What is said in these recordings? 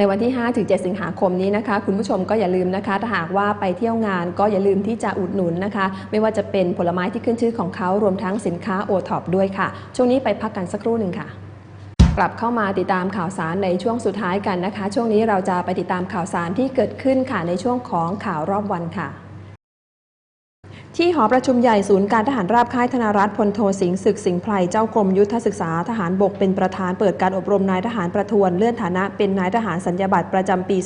ในวันที่ 5-7 สิงหาคมนี้นะคะ คุณผู้ชมก็อย่าลืมนะคะ ถ้าหากว่าไปเที่ยวงานก็อย่าลืมที่จะอุดหนุนนะคะ ไม่ว่าจะเป็นผลไม้ที่ขึ้นชื่อของเขารวมทั้งสินค้าโอท็อปด้วยค่ะ ช่วงนี้ไปพักกันสักครู่หนึ่งค่ะกลับเข้ามาติดตามข่าวสารในช่วงสุดท้ายกันนะคะ ช่วงนี้เราจะไปติดตามข่าวสารที่เกิดขึ้นค่ะในช่วงของข่าวรอบวันค่ะ ที่หอประชุมใหญ่ศูนย์การทหารราบค่ายธนารัฐพลโทสิงห์ศึกสิงห์ไพรเจ้ากรมยุทธศึกษาทหารบกเป็นประธานเปิดการอบรมนายทหารประทวนเลื่อนฐานะเป็นนายทหารสัญญาบัตรประจำปี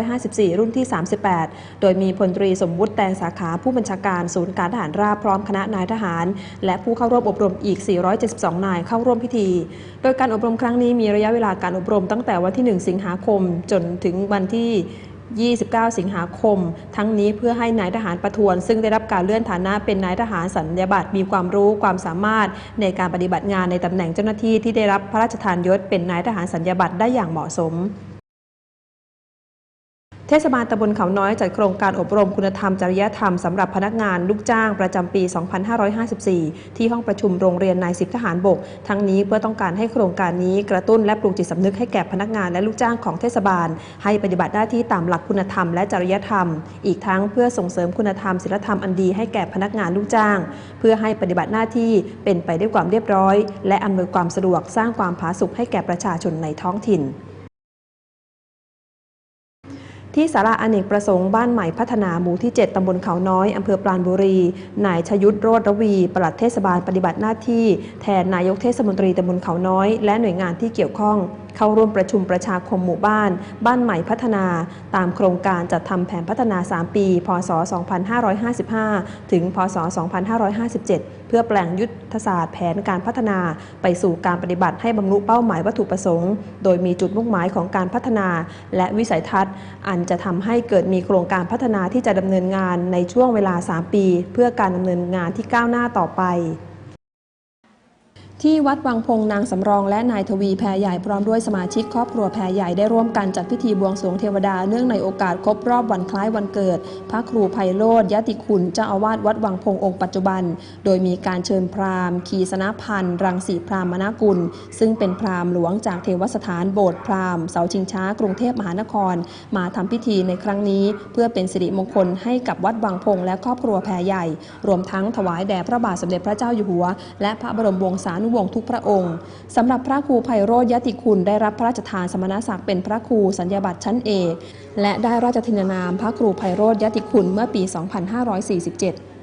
2554 รุ่นที่ 38 โดยมีพลตรีสมวุฒิแตงสาขาผู้บัญชาการศูนย์การทหารราบพร้อมคณะนายทหาร และผู้เข้าร่วมอบรมอีก 472 นายเข้าร่วมพิธี โดยการอบรมครั้งนี้มีระยะเวลาการอบรมตั้งแต่วันที่ 1 สิงหาคม จนถึงวันที่ 29 สิงหาคม ทั้งนี้เพื่อให้นายทหารประทวน ซึ่งได้รับการเลื่อนฐานะเป็นนายทหารสัญญาบัตรมีความรู้ความสามารถในการปฏิบัติงานในตำแหน่งเจ้าหน้าที่ที่ได้รับพระราชทานยศเป็นนายทหารสัญญาบัตรได้อย่างเหมาะสม เทศบาลตำบลเขาน้อยจัดโครงการอบรมคุณธรรมจริยธรรมสำหรับพนักงานลูกจ้างประจำปี 2554 ที่ห้องประชุมโรงเรียนนายสิบทหารบก ทั้งนี้เพื่อต้องการให้โครงการนี้กระตุ้นและปลูกจิตสำนึกให้แก่พนักงานและลูกจ้างของเทศบาล ให้ปฏิบัติหน้าที่ตามหลักคุณธรรมและจริยธรรม อีกทั้งเพื่อส่งเสริมคุณธรรมศีลธรรมอันดีให้แก่พนักงานลูกจ้าง เพื่อให้ปฏิบัติหน้าที่เป็นไปด้วยความเรียบร้อย และอำนวยความสะดวกสร้างความผาสุกให้แก่ประชาชนในท้องถิ่น ที่สาราอเนกประสงค์บ้านใหม่พัฒนาหมู่ที่ 7 ตำบลเขาน้อยอำเภอปราณบุรี นายชยุทธโรธระวี ปลัดเทศบาลปฏิบัติหน้าที่ แทนนายกเทศมนตรีตำบลเขาน้อย และหน่วยงานที่เกี่ยวข้อง เข้าร่วมประชุมประชาคมหมู่บ้าน บ้านใหม่พัฒนา ตามโครงการจัดทำแผนพัฒนา 3 ปี พศ 2555 ถึง พศ 2557 เพื่อแปลงยุทธศาสตร์แผนการพัฒนาไปสู่การปฏิบัติให้บรรลุเป้าหมายวัตถุประสงค์ โดยมีจุดมุ่งหมายของการพัฒนา และวิสัยทัศน์ อันจะทำให้เกิดมีโครงการพัฒนาที่จะดำเนินงานในช่วงเวลา 3 ปี เพื่อการดำเนินงานที่ก้าวหน้าต่อไป ที่วัดวังพงนางสำรองและนายทวีแพรใหญ่พร้อมด้วยสมาชิกครอบครัวแพรใหญ่ได้ร่วมกันจัดพิธีบวงสรวงเทวดาเนื่องในโอกาสครบรอบวันคล้ายวันเกิด พระครูไพโรธยติคุณเจ้าอาวาสวัดวังพงองค์ปัจจุบัน โดยมีการเชิญพราหมณ์ ขีสนพันธ์รังสีพราหมณกุล ซึ่งเป็นพราหมณ์หลวงจากเทวสถานโบสถ์พราหมณ์เสาชิงช้ากรุงเทพมหานคร มาทำพิธีในครั้งนี้ เพื่อเป็นสิริมงคลให้กับวัดวังพงและครอบครัวแพรใหญ่ รวมทั้งถวายแด่พระบาทสมเด็จพระเจ้าอยู่หัว และพระบรมวงศานุวงศ์ทุกพระองค์สำหรับพระครูไพโรธยติคุณได้รับพระราชทานสมณศักดิ์เป็นพระครูสัญญาบัตรชั้นเอกและได้ราชทินานามพระครูไพโรธยติคุณเมื่อปี 2547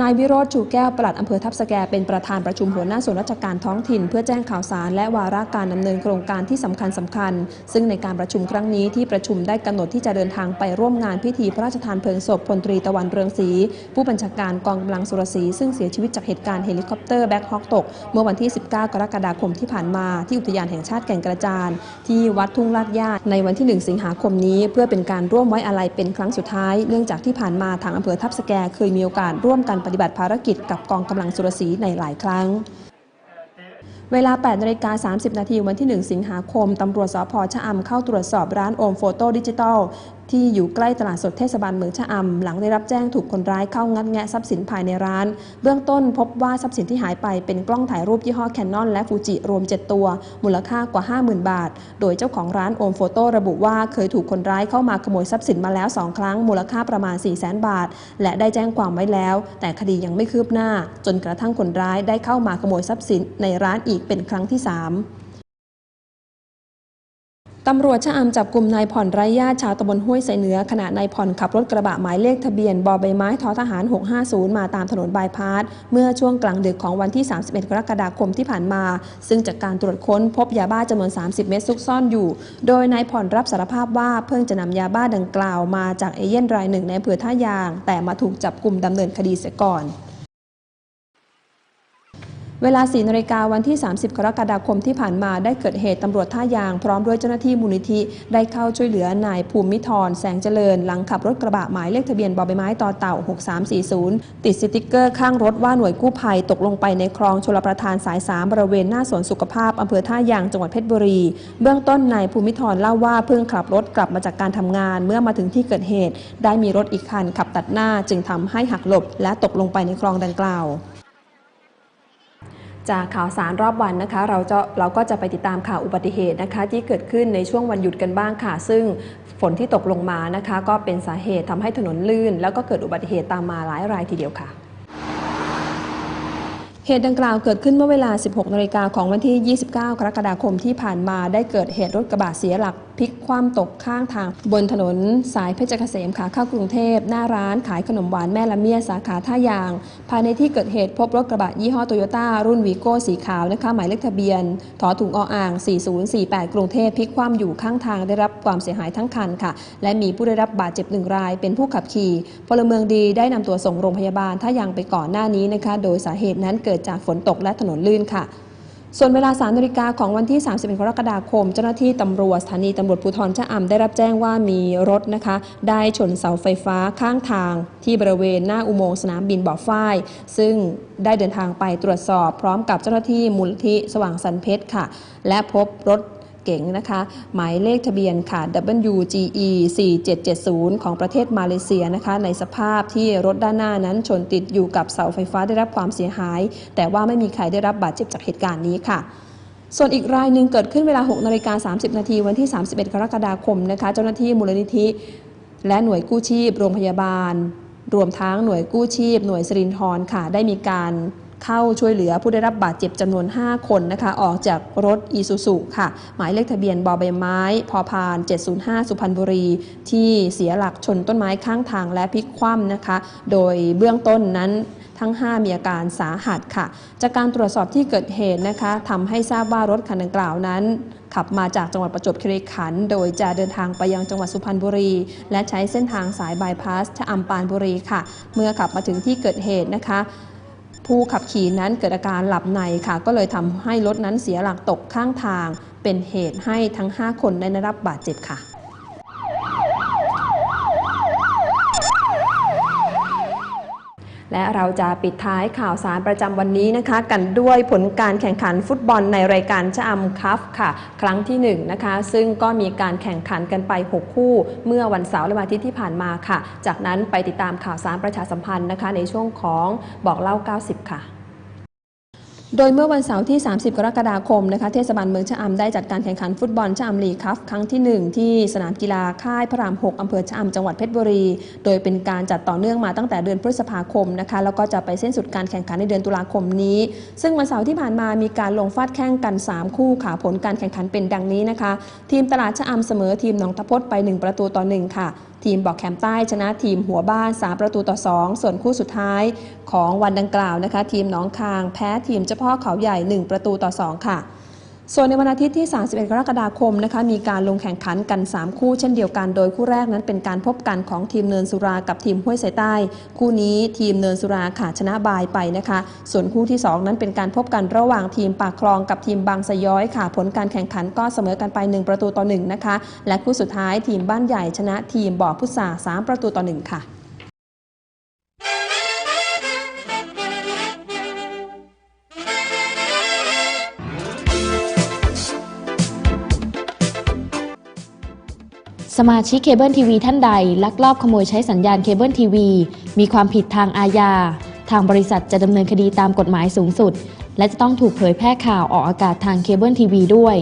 นายวิโรธชูแก้วปลัดอำเภอทับสแกเป็นประธานประชุมหัวหน้าส่วนราชการท้องถิ่น เพื่อแจ้งข่าวสารและวาระการดำเนินโครงการที่สำคัญสำคัญ ซึ่งในการประชุมครั้งนี้ที่ประชุมได้กำหนดที่จะเดินทางไปร่วมงานพิธีพระราชทานเพลิงศพพลตรีตะวันเรืองศรีผู้บัญชาการกองกำลังสุรศรีซึ่งเสียชีวิตจากเหตุการณ์เฮลิคอปเตอร์แบ็คฮอคตก เมื่อวันที่ 19 กรกฎาคมที่ผ่านมาที่อุทยานแห่งชาติแก่งกระจานที่วัดทุ่งลาดย่าในวันที่ 1 สิงหาคมนี้ เพื่อเป็นการร่วมไว้อาลัยเป็นครั้งสุดท้าย เนื่องจากที่ผ่านมาทางอำเภอทับสแกเคยมีโอกาสร่วมกันปฏิบัติภารกิจกับกองกำลังสุรสีในหลายครั้งเวลา 8นาฬิกา30 นาทีวันที่ 1 สิงหาคม ตำรวจสพชะอำเข้าตรวจสอบร้านโอมโฟโต้ดิจิตอล ที่อยู่ใกล้ตลาดสดเทศบาลเมืองชะอำหลังได้รับแจ้งถูกคนร้ายเข้างัดแงะทรัพย์สินภายในร้าน เบื้องต้นพบว่าทรัพย์สินที่หายไปเป็นกล้องถ่ายรูปยี่ห้อแคนนอนและฟูจิรวม 7 ตัว มูลค่ากว่า 50,000 บาท โดยเจ้าของร้านโอมโฟโต้ระบุว่าเคยถูกคนร้ายเข้ามาขโมยทรัพย์สินมาแล้ว 2 ครั้ง มูลค่าประมาณ 400,000 บาท และได้แจ้งความไว้แล้ว แต่คดียังไม่คืบหน้า จนกระทั่งคนร้ายได้เข้ามาขโมยทรัพย์สินในร้านอีกเป็นครั้งที่ 3 ตำรวจชะอำจับกลุ่มนายผ่อนไร้ญาติชาวตำบลห้วยไสเหนือขณะนายผ่อนขับรถกระบะหมายเลขทะเบียนบอใบไม้ทอทหาร 650 มาตามถนนบายพาสเมื่อช่วงกลางดึกของวันที่ 31 กรกฎาคมที่ผ่านมา ซึ่งจากการตรวจค้นพบยาบ้าจำนวน 30 เม็ดซุกซ่อนอยู่ โดยนายผ่อนรับสารภาพว่าเพิ่งจะนำยาบ้าดังกล่าวมาจากเอเย่นรายหนึ่งในอำเภอท่ายาง แต่มาถูกจับกลุ่มดำเนินคดีเสียก่อน เวลา 4นาฬิกาวันที่ 30 กรกฎาคมที่ผ่านมาได้เกิดเหตุตำรวจท่ายาง พร้อมด้วยเจ้าหน้าที่มูลนิธิ ได้เข้าช่วยเหลือนายภูมิธรแสงเจริญ หลังขับรถกระบะหมายเลขทะเบียนบอใบไม้ต่อเต่า 6340 ติดสติกเกอร์ข้างรถว่าหน่วยกู้ภัยตกลงไปในคลองชลประทานสาย 3 บริเวณหน้าสวนสุขภาพอำเภอท่ายางจังหวัดเพชรบุรี เบื้องต้นนายภูมิธรเล่าว่าเพิ่งขับรถกลับมาจากการทำงาน เมื่อมาถึงที่เกิดเหตุ ได้มีรถอีกคันขับตัดหน้าจึงทำให้หักหลบ และตกลงไปในคลองดังกล่าว จากข่าวสารรอบวันนะคะ เราจะเราก็จะไปติดตามข่าวอุบัติเหตุนะคะ ที่เกิดขึ้นในช่วงวันหยุดกันบ้างค่ะ ซึ่งฝนที่ตกลงมานะคะ ก็เป็นสาเหตุทำให้ถนนลื่น แล้วก็เกิดอุบัติเหตุตามมาหลายรายทีเดียวค่ะเหตุดังกล่าวเกิดขึ้นเมื่อเวลา 16 นาฬิกาของวันที่ 29 กรกฎาคมที่ผ่านมาได้เกิดเหตุรถกระบะเสียหลัก พลิกคว่ำตกข้างทาง บนถนนสายเพชรเกษมขาเข้ากรุงเทพ หน้าร้านขายขนมหวานแม่ละเมียสาขาท่ายาง ภายในที่เกิดเหตุพบรถกระบะยี่ห้อโตโยต้ารุ่นวีโก้สีขาวนะคะหมายเลขทะเบียนถอถุงออ่าง 4048 กรุงเทพพลิกคว่ำอยู่ข้างทางได้รับความเสียหายทั้งคันค่ะ และมีผู้ได้รับบาดเจ็บหนึ่งราย เป็นผู้ขับขี่พลเมืองดีได้นำตัวส่งโรงพยาบาลท่ายางไปก่อนหน้านี้นะคะ โดยสาเหตุนั้นเกิดจากฝนตกและถนนลื่นค่ะ ส่วนเวลา 3นาฬิกาของวันที่ 31 กรกฎาคม เจ้าหน้าที่ตำรวจสถานีตำรวจภูธรชะอำได้รับแจ้งว่ามีรถนะคะ ได้ชนเสาไฟฟ้าข้างทาง ที่บริเวณหน้าอุโมงค์สนามบินบ่อฝ้าย ซึ่งได้เดินทางไปตรวจสอบ พร้อมกับเจ้าหน้าที่มูลที่สว่างสันเพชรค่ะ และพบรถ เก๋งนะคะ หมายเลขทะเบียนค่ะ WGE 4770 ของประเทศมาเลเซียนะคะ ในสภาพที่รถด้านหน้านั้นชนติดอยู่กับเสาไฟฟ้าได้รับความเสียหาย แต่ว่าไม่มีใครได้รับบาดเจ็บจากเหตุการณ์นี้ค่ะส่วนอีกรายหนึ่งเกิดขึ้นเวลา 6นาฬิกา30 นาทีวันที่ 31 กรกฎาคมนะคะ เจ้าหน้าที่มูลนิธิ และหน่วยกู้ชีพ โรงพยาบาล รวมทั้งหน่วยกู้ชีพ หน่วยสรินทรค่ะ ได้มีการ เข้าช่วยเหลือผู้ได้รับบาดเจ็บจำนวน 5 คนนะคะออกจากรถอีซูซุค่ะ หมายเลขทะเบียนบอใบไม้พอพาน 705 สุพรรณบุรี ที่เสียหลักชนต้นไม้ข้างทางและพลิกคว่ำนะคะ โดยเบื้องต้นนั้นทั้ง 5 มีอาการสาหัสค่ะ จากการตรวจสอบที่เกิดเหตุนะคะทำให้ทราบว่ารถคันดังกล่าวนั้น ขับมาจากจังหวัดประจวบคีรีขันธ์โดยจะเดินทางไปยังจังหวัดสุพรรณบุรี และใช้เส้นทางสายบายพาสชะอำปานบุรีค่ะ เมื่อขับมาถึงที่เกิดเหตุนะคะ ผู้ขับขี่นั้นเกิดอาการหลับในค่ะ ก็เลยทำให้รถนั้นเสียหลักตกข้างทาง เป็นเหตุให้ทั้ง 5 คนได้รับบาดเจ็บค่ะ และเราจะปิดท้ายข่าวสารประจำวันนี้นะคะ กันด้วยผลการแข่งขันฟุตบอลในรายการชะอำคัฟค่ะ ครั้งที่1นะคะ ซึ่งก็มีการแข่งขันกันไป 6 คู่ เมื่อวันเสาร์และวันอาทิตย์ที่ผ่านมาค่ะ จากนั้นไปติดตามข่าวสารประชาสัมพันธ์นะคะ ในช่วงของบอกเล่า 90 ค่ะ โดยเมื่อวันเสาร์ที่ 30 กรกฎาคมนะคะ เทศบาลเมืองชะอำได้จัดการแข่งขันฟุตบอลชะอำลีคัฟครั้งที่ 1 ที่สนามกีฬาค่ายพระราม 6 อำเภอชะอำจังหวัดเพชรบุรี โดยเป็นการจัดต่อเนื่องมาตั้งแต่เดือนพฤษภาคมนะคะ แล้วก็จะไปสิ้นสุดการแข่งขันในเดือนตุลาคมนี้ ซึ่งวันเสาร์ที่ผ่านมามีการลงฟาดแข่งกัน 3 คู่ค่ะ ผลการแข่งขันเป็นดังนี้นะคะ ทีมตลาดชะอำเสมอทีมหนองตะพดไป 1 ประตูต่อ1ค่ะ ทีมบอกแคมใต้ชนะทีมหัวบ้าน 3 ประตูต่อ 2 ส่วนคู่สุดท้ายของวันดังกล่าวนะคะ ทีมหนองคางแพ้ทีมเจ้าพ่อเขาใหญ่ 1 ประตูต่อ 2 ค่ะ ส่วนในวันอาทิตย์ที่ 31 กรกฎาคมนะคะมีการลงแข่งขันกัน 3 คู่เช่นเดียวกัน โดยคู่แรกนั้นเป็นการพบกันของทีมเนินสุรากับทีมห้วยสายใต้ คู่นี้ทีมเนินสุราขาดชนะบายไปนะคะ ส่วนคู่ที่ 2 นั้นเป็นการพบกันระหว่างทีมปากคลองกับทีมบางสะย้อยค่ะ ผลการแข่งขันก็เสมอกันไป 1 ประตูต่อ1นะคะและคู่สุดท้ายทีมบ้านใหญ่ชนะทีมบ่อพุทรา3ประตูต่อ1ค่ะ สมาชิกเคเบิลทีวีท่านใด ลักลอบขโมยใช้สัญญาณเคเบิลทีวี มีความผิดทางอาญา ทางบริษัทจะดำเนินคดีตามกฎหมายสูงสุด และจะต้องถูกเผยแพร่ข่าวออกอากาศทางเคเบิลทีวีด้วย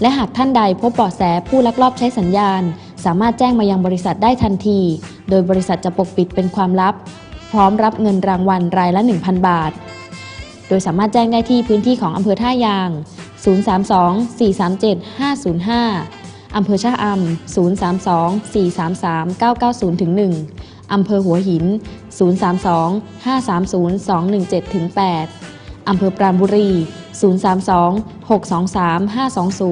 และหากท่านใดพบเบาะแสผู้ลักลอบใช้สัญญาณ สามารถแจ้งมายังบริษัทได้ทันที โดยบริษัทจะปกปิดเป็นความลับ พร้อมรับเงินรางวัลรายละ 1,000 บาท โดยสามารถแจ้งได้ที่พื้นที่ของอำเภอท่ายาง 032 437 505 อำเภอชะอำ032 433 990ถึง1อำเภอหัวหิน 032 530 217ถึง8อำเภอปราณบุรี 032 623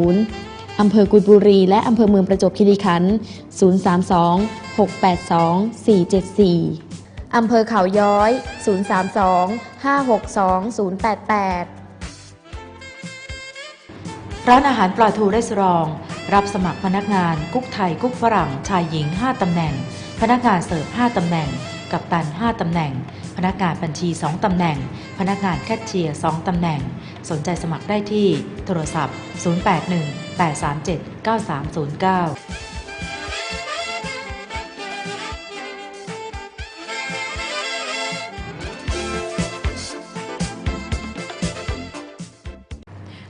520อำเภอกุยบุรี และอำเภอเมืองประจวบคีรีขันธ์032 682 474อำเภอเขาย้อย 032 562 088 ร้านอาหารปลาทูได้สรอง รับสมัครพนักงานกุ๊กไทยกุ๊กฝรั่ง ชายหญิง 5 ตำแหน่ง พนักงานเสิร์ฟ 5 ตำแหน่ง กัปตัน 5 ตำแหน่ง พนักงานบัญชี 2 ตำแหน่ง พนักงานแคชเชียร์ 2 ตำแหน่ง สนใจสมัครได้ที่โทรศัพท์ 081 837 9309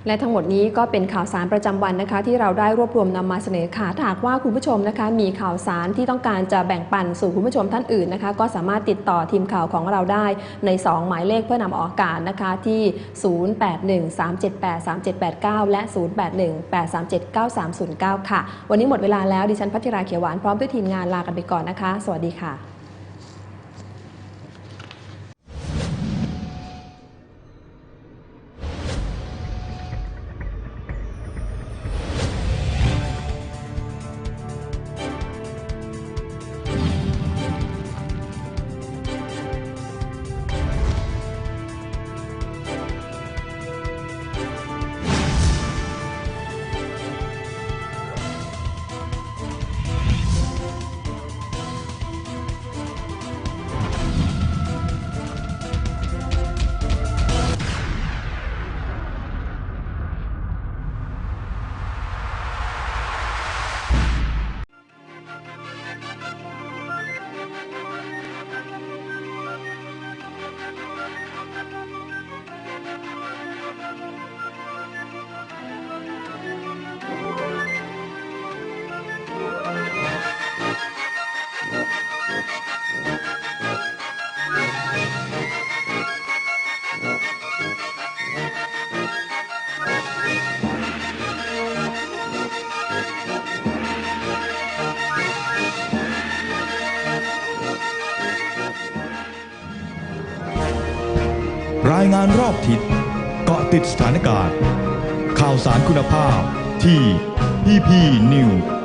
และทั้งหมดนี้ก็เป็นข่าวสารประจำวันนะคะ ที่เราได้รวบรวมนำมาเสนอค่ะถ้าหากว่าคุณผู้ชมนะคะ มีข่าวสารที่ต้องการจะแบ่งปันสู่คุณผู้ชมท่านอื่นนะคะ ก็สามารถติดต่อทีมข่าวของเราได้ใน 2 หมายเลขเพื่อนำออกอากาศนะคะที่ 0813783789 และ 0818379309 ค่ะ วันนี้หมดเวลาแล้วดิฉันพัชราเขียวหวานพร้อมด้วยทีมงานลากันไปก่อนนะคะ สวัสดีค่ะายงานรอบทิศเกาะติดสถานการณ์ ข่าวสารคุณภาพที่ PP New